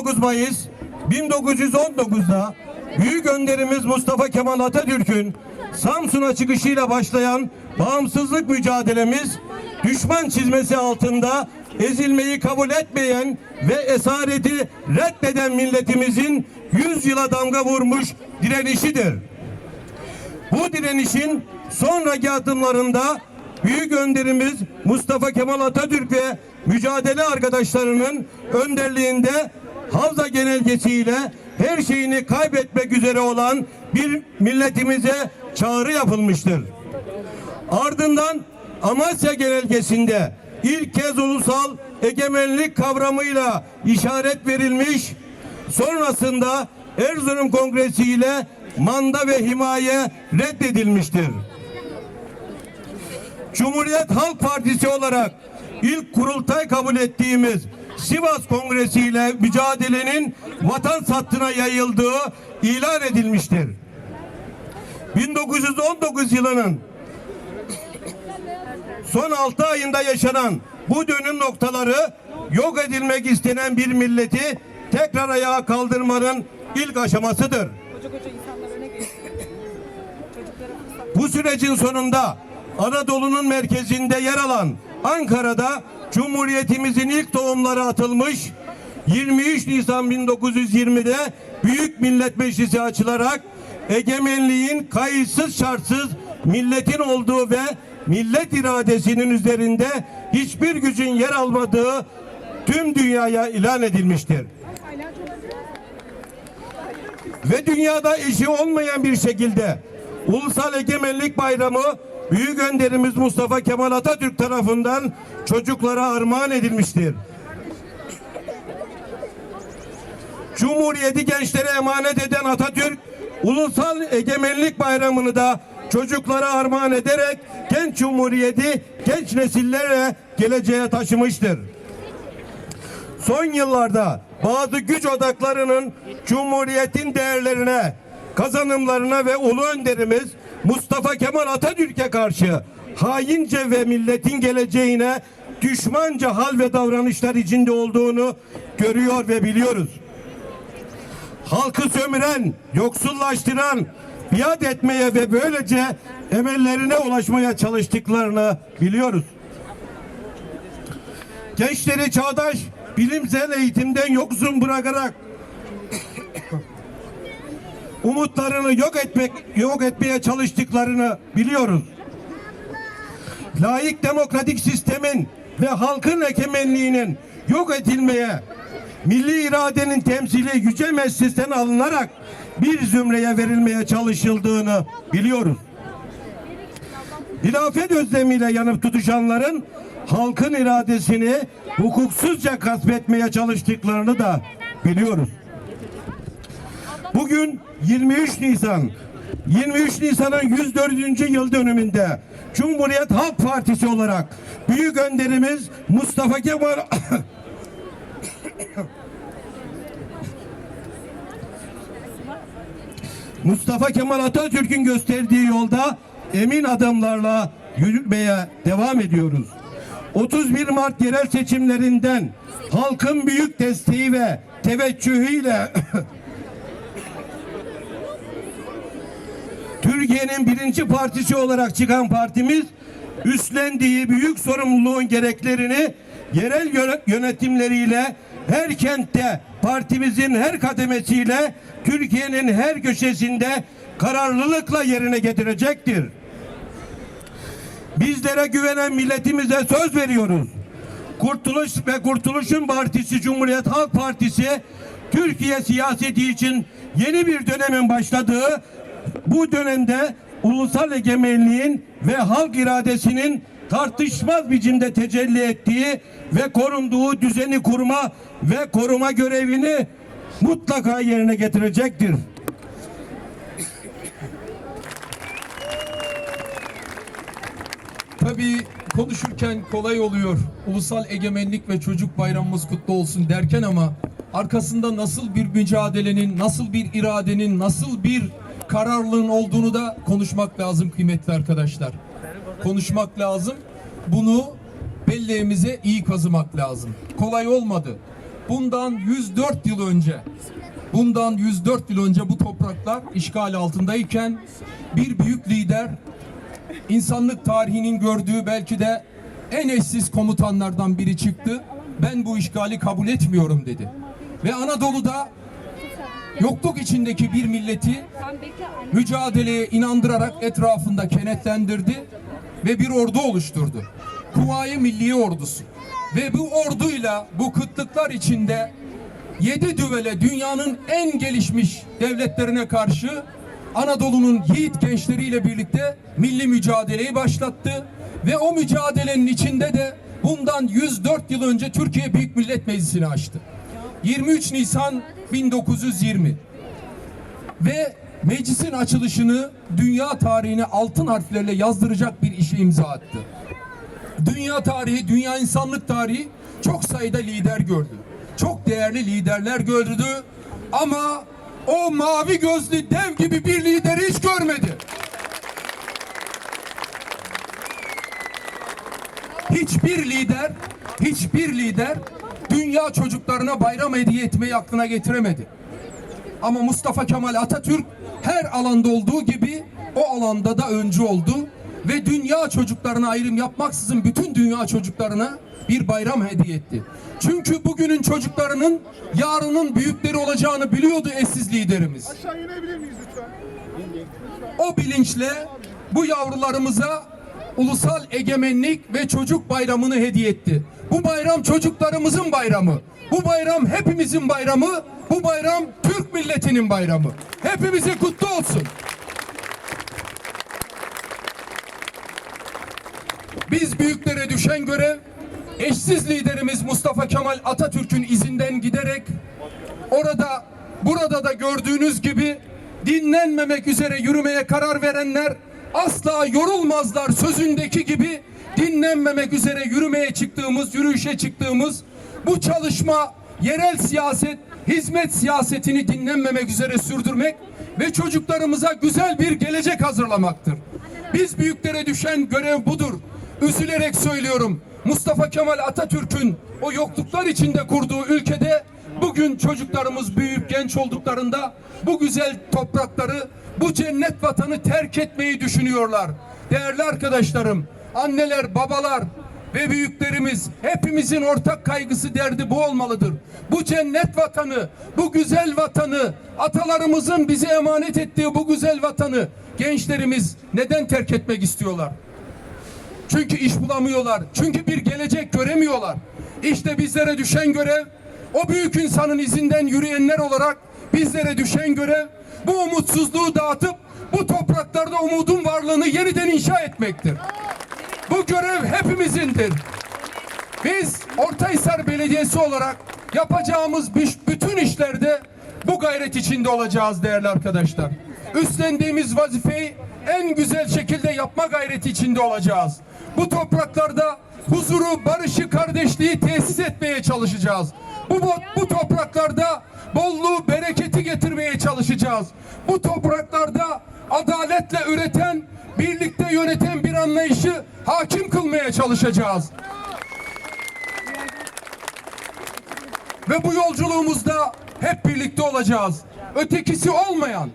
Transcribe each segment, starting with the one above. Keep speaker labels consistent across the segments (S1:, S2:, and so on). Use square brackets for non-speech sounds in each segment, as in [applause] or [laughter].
S1: 19 Mayıs 1919'da Büyük Önderimiz Mustafa Kemal Atatürk'ün Samsun'a çıkışıyla başlayan bağımsızlık mücadelemiz düşman çizmesi altında ezilmeyi kabul etmeyen ve esareti reddeden milletimizin 100 yıla damga vurmuş direnişidir. Bu direnişin sonraki adımlarında büyük önderimiz Mustafa Kemal Atatürk ve mücadele arkadaşlarının önderliğinde Havza genelgesiyle her şeyini kaybetmek üzere olan bir milletimize çağrı yapılmıştır. Ardından Amasya genelgesinde ilk kez ulusal egemenlik kavramıyla işaret verilmiş, sonrasında Erzurum Kongresi ile manda ve himaye reddedilmiştir. Cumhuriyet Halk Partisi olarak ilk kurultay kabul ettiğimiz Sivas Kongresi ile mücadelenin vatan sattına yayıldığı ilan edilmiştir. 1919 yılının son 6 ayında yaşanan bu dönüm noktaları yok edilmek istenen bir milleti tekrar ayağa kaldırmanın ilk aşamasıdır. Bu sürecin sonunda Anadolu'nun merkezinde yer alan Ankara'da Cumhuriyetimizin ilk tohumları atılmış. 23 Nisan 1920'de Büyük Millet Meclisi açılarak egemenliğin kayıtsız şartsız milletin olduğu ve millet iradesinin üzerinde hiçbir gücün yer almadığı tüm dünyaya ilan edilmiştir. Ve dünyada eşi olmayan bir şekilde Ulusal Egemenlik Bayramı Büyük Önderimiz Mustafa Kemal Atatürk tarafından çocuklara armağan edilmiştir. Cumhuriyeti gençlere emanet eden Atatürk Ulusal Egemenlik Bayramı'nı da çocuklara armağan ederek genç cumhuriyeti genç nesillere geleceğe taşımıştır son yıllarda bazı güç odaklarının Cumhuriyet'in değerlerine, kazanımlarına ve ulu önderimiz Mustafa Kemal Atatürk'e karşı haince ve milletin geleceğine düşmanca hal ve davranışlar içinde olduğunu görüyor ve biliyoruz. Halkı sömüren, yoksullaştıran, biat etmeye ve böylece emellerine ulaşmaya çalıştıklarını biliyoruz gençleri çağdaş bilimsel eğitimden yoksun bırakarak umutlarını yok etmek yok etmeye çalıştıklarını biliyoruz. Layık demokratik sistemin ve halkın egemenliğinin yok edilmeye milli iradenin temsili yüce meclisten alınarak bir zümreye verilmeye çalışıldığını biliyoruz hilafet özlemiyle yanıp tutuşanların halkın iradesini hukuksuzca kasvetmeye çalıştıklarını da biliyoruz. Bugün 23 Nisan 23 Nisan'ın 104. yıl dönümünde Cumhuriyet Halk Partisi olarak büyük önderimiz Mustafa Kemal [coughs] Mustafa Kemal Atatürk'ün gösterdiği yolda emin adımlarla yürümeye devam ediyoruz. 31 Mart yerel seçimlerinden halkın büyük desteği ve teveccühüyle [coughs] Türkiye'nin birinci partisi olarak çıkan partimiz üstlendiği büyük sorumluluğun gereklerini yerel yöne- yönetimleriyle her kentte partimizin her kademesiyle Türkiye'nin her köşesinde kararlılıkla yerine getirecektir. Bizlere güvenen milletimize söz veriyoruz. Kurtuluş ve Kurtuluşun Partisi Cumhuriyet Halk Partisi Türkiye siyaseti için yeni bir dönemin başladığı bu dönemde ulusal egemenliğin ve halk iradesinin tartışmaz biçimde tecelli ettiği ve korunduğu düzeni kurma ve koruma görevini mutlaka yerine getirecektir.
S2: Tabii konuşurken kolay oluyor. Ulusal Egemenlik ve Çocuk Bayramımız kutlu olsun derken ama arkasında nasıl bir mücadelenin, nasıl bir iradenin, nasıl bir kararlılığın olduğunu da konuşmak lazım kıymetli arkadaşlar. Konuşmak lazım. Bunu belleğimize iyi kazımak lazım. Kolay olmadı. bundan 104 yıl önce bundan 104 yıl önce bu topraklar işgal altındayken bir büyük lider insanlık tarihinin gördüğü belki de en eşsiz komutanlardan biri çıktı. Ben bu işgali kabul etmiyorum dedi. Ve Anadolu'da yokluk içindeki bir milleti mücadeleye inandırarak etrafında kenetlendirdi ve bir ordu oluşturdu. Kuvayi Milliye Ordusu. Ve bu orduyla bu kıtlıklar içinde yedi düvele dünyanın en gelişmiş devletlerine karşı Anadolu'nun yiğit gençleriyle birlikte milli mücadeleyi başlattı ve o mücadelenin içinde de bundan 104 yıl önce Türkiye Büyük Millet Meclisi'ni açtı. 23 Nisan 1920 ve meclisin açılışını dünya tarihine altın harflerle yazdıracak bir işe imza attı. Dünya tarihi, dünya insanlık tarihi çok sayıda lider gördü. Çok değerli liderler gördü ama o mavi gözlü dev gibi bir lideri hiç görmedi. Hiçbir lider, hiçbir lider dünya çocuklarına bayram hediye etmeyi aklına getiremedi. Ama Mustafa Kemal Atatürk her alanda olduğu gibi o alanda da öncü oldu ve dünya çocuklarına ayrım yapmaksızın bütün dünya çocuklarına bir bayram hediye etti. Çünkü bugünün çocuklarının yarının büyükleri olacağını biliyordu eşsiz liderimiz.
S3: Aşağı inebilir miyiz lütfen?
S2: O bilinçle bu yavrularımıza ulusal egemenlik ve çocuk bayramını hediye etti. Bu bayram çocuklarımızın bayramı. Bu bayram hepimizin bayramı. Bu bayram Türk milletinin bayramı. Hepimize kutlu olsun. Biz büyüklere düşen görev eşsiz liderimiz Mustafa Kemal Atatürk'ün izinden giderek orada burada da gördüğünüz gibi dinlenmemek üzere yürümeye karar verenler asla yorulmazlar sözündeki gibi dinlenmemek üzere yürümeye çıktığımız, yürüyüşe çıktığımız bu çalışma yerel siyaset, hizmet siyasetini dinlenmemek üzere sürdürmek ve çocuklarımıza güzel bir gelecek hazırlamaktır. Biz büyüklere düşen görev budur. Üzülerek söylüyorum. Mustafa Kemal Atatürk'ün o yokluklar içinde kurduğu ülkede bugün çocuklarımız büyüyüp genç olduklarında bu güzel toprakları, bu cennet vatanı terk etmeyi düşünüyorlar. Değerli arkadaşlarım, anneler, babalar ve büyüklerimiz hepimizin ortak kaygısı derdi bu olmalıdır. Bu cennet vatanı, bu güzel vatanı, atalarımızın bize emanet ettiği bu güzel vatanı gençlerimiz neden terk etmek istiyorlar? Çünkü iş bulamıyorlar. Çünkü bir gelecek göremiyorlar. İşte bizlere düşen görev o büyük insanın izinden yürüyenler olarak bizlere düşen görev bu umutsuzluğu dağıtıp bu topraklarda umudun varlığını yeniden inşa etmektir. Bu görev hepimizindir. Biz Ortahisar Belediyesi olarak yapacağımız bütün işlerde bu gayret içinde olacağız değerli arkadaşlar. Üstlendiğimiz vazifeyi en güzel şekilde yapma gayreti içinde olacağız. Bu topraklarda huzuru, barışı, kardeşliği tesis etmeye çalışacağız. Bu, bu, bu topraklarda bolluğu, bereketi getirmeye çalışacağız. Bu topraklarda adaletle üreten, birlikte yöneten bir anlayışı hakim kılmaya çalışacağız. Ve bu yolculuğumuzda hep birlikte olacağız. Ötekisi olmayan,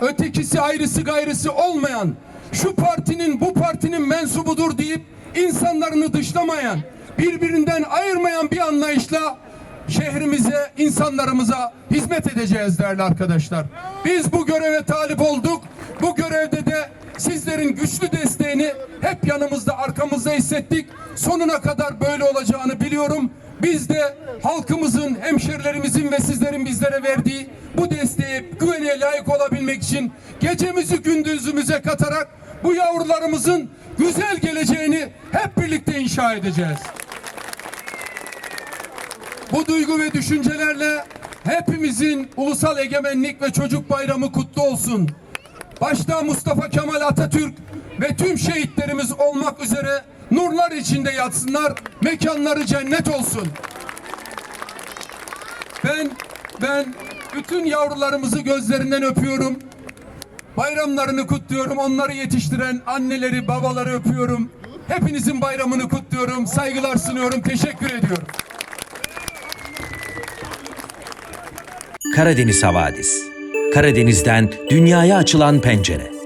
S2: ötekisi ayrısı gayrısı olmayan, şu partinin bu partinin mensubudur deyip insanlarını dışlamayan, birbirinden ayırmayan bir anlayışla şehrimize, insanlarımıza hizmet edeceğiz değerli arkadaşlar. Biz bu göreve talip olduk. Sizlerin güçlü desteğini hep yanımızda, arkamızda hissettik. Sonuna kadar böyle olacağını biliyorum. Biz de halkımızın, hemşerilerimizin ve sizlerin bizlere verdiği bu desteğe, güvene layık olabilmek için gecemizi gündüzümüze katarak bu yavrularımızın güzel geleceğini hep birlikte inşa edeceğiz. Bu duygu ve düşüncelerle hepimizin Ulusal Egemenlik ve Çocuk Bayramı kutlu olsun. Başta Mustafa Kemal Atatürk ve tüm şehitlerimiz olmak üzere nurlar içinde yatsınlar, mekanları cennet olsun. Ben ben bütün yavrularımızı gözlerinden öpüyorum. Bayramlarını kutluyorum. Onları yetiştiren anneleri, babaları öpüyorum. Hepinizin bayramını kutluyorum. Saygılar sunuyorum. Teşekkür ediyorum.
S3: Karadeniz Havadis. Karadeniz'den dünyaya açılan pencere.